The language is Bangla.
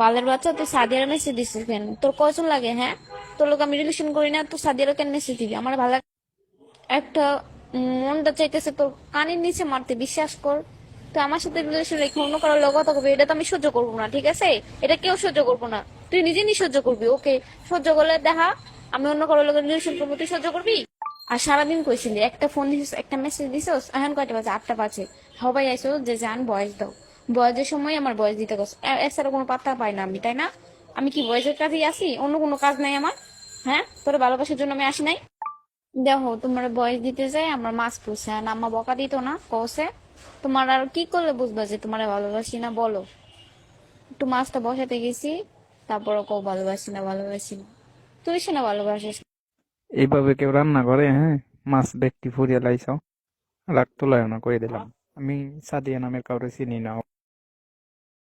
বালের বাচ্চা তুই সাদিয়ার মেসেজ দিছিস কেন? তোর কয়জন লাগে হ্যাঁ? তোর লোক আমি রিলেশন করি না তুই সাদিয়ারও কেন মেসেজ দিবি? আমার ভালো একটা মনটা চাইতেছে তোর কানের নিচে মারতে, বিশ্বাস কর। তুই আমার সাথে রিলেশন রেখে অন্য কারোর লোক কথা এটা তো আমি সহ্য করব না, ঠিক আছে? এটা কেউ সহ্য করব না। তুই নিজে নি সহ্য করবি, ওকে? সহ্য করলে দেখা, আমি অন্য কারোর লোকের রিলেশন করব, তুই সহ্য করবি? আর সারাদিন কইছিলি, একটা ফোন দিছিস, একটা মেসেজ দিছিস, এখন কয়টা বাজে? আটটা বাজে। সবাই আইসো, যে যান, বয়স দাও। বয়সের সময় আমার বয়স দিতে গেছে। এছাড়া কোনো পাত্তা পাই না আমি, তাই না? আমি কি বয়সের কাজেই আসি অন্য কোনো কাজ নাই আমার হ্যাঁ? তোর ভালোবাসার জন্য আমি আসি নাই? দেখো, তোমার বয়স দিতে যাই আমার মাছ পুষে, আর আম্মা বকা দিত না কষে তোমার আর কি করলে বুঝবা যে তোমার ভালোবাসি না, বলো। একটু মাছটা বসাতে গেছি তারপর কেউ ভালোবাসি না ভালোবাসি না। তুই সে না। ভালোবাসিস এইভাবে কেউ রান্না করে হ্যাঁ? মাছ দেখতে ফুরিয়ে লাইছাও। রাগ তোলায় না করে দিলাম। আমি সাদিয়া নামের কাউরে চিনি না।